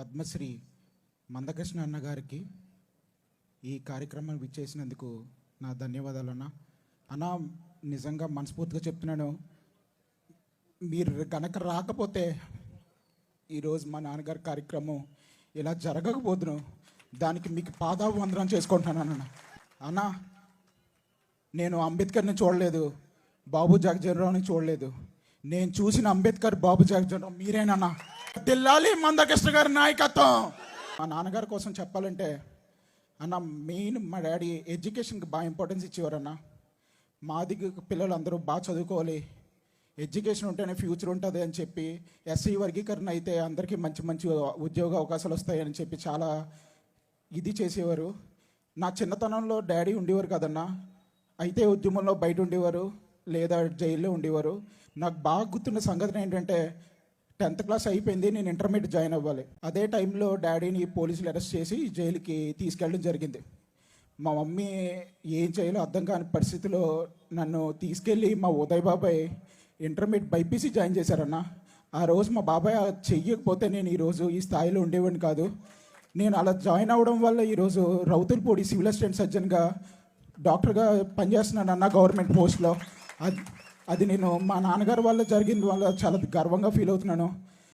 పద్మశ్రీ మందకృష్ణ అన్న గారికి ఈ కార్యక్రమం విచ్చేసినందుకు నా ధన్యవాదాలు అన్న అన్న నిజంగా మనస్ఫూర్తిగా చెప్తున్నాను. మీరు కనుక రాకపోతే ఈరోజు మా నాన్నగారి కార్యక్రమం ఇలా జరగకపోదును. దానికి మీకు పాదాభివందనం చేసుకుంటున్నాను అన్న. అన్న నేను అంబేద్కర్ని చూడలేదు. బాబు జగజీవనరావుని చూడలేదు. నేను చూసిన అంబేద్కర్ బాబు జగజీవనరావు మీరేనన్నా. తెల్లాలి మందకృష్ణ గారి నాయకత్వం. మా నాన్నగారి కోసం చెప్పాలంటే అన్న మెయిన్ మా డాడీ ఎడ్యుకేషన్కి బాగా ఇంపార్టెన్స్ ఇచ్చేవారన్న. మాది పిల్లలు అందరూ బాగా చదువుకోవాలి. ఎడ్యుకేషన్ ఉంటేనే ఫ్యూచర్ ఉంటుంది అని చెప్పి ఎస్సీ వర్గీకరణ అయితే అందరికీ మంచి మంచి ఉద్యోగ అవకాశాలు వస్తాయని చెప్పి చాలా ఇది చేసేవారు. నా చిన్నతనంలో డాడీ ఉండేవారు కదన్నా. అయితే ఉద్యమంలో బయట ఉండేవారు లేదా జైల్లో ఉండేవారు. నాకు బాగా గుర్తున్న సంగతి ఏంటంటే టెన్త్ క్లాస్ అయిపోయింది నేను ఇంటర్మీడియట్ జాయిన్ అవ్వాలి. అదే టైంలో డాడీని పోలీసులు అరెస్ట్ చేసి జైలుకి తీసుకెళ్ళడం జరిగింది. మా మమ్మీ ఏం చేయాలో అర్థం కాని పరిస్థితిలో నన్ను తీసుకెళ్ళి మా ఉదయ్ బాబాయ్ ఇంటర్మీడియట్ బైపీసీ జాయిన్ చేశారన్న. ఆ రోజు మా బాబాయ్ అది చెయ్యకపోతే నేను ఈరోజు ఈ స్థాయిలో ఉండేవాడిని కాదు. నేను అలా జాయిన్ అవ్వడం వల్ల ఈరోజు రౌతులపూడి సివిల్ అసిస్టెంట్ సర్జన్గా డాక్టర్గా పనిచేస్తున్నాను అన్న గవర్నమెంట్ పోస్ట్లో. అది అది నేను మా నాన్నగారు వల్ల జరిగింది వల్ల చాలా గర్వంగా ఫీల్ అవుతున్నాను.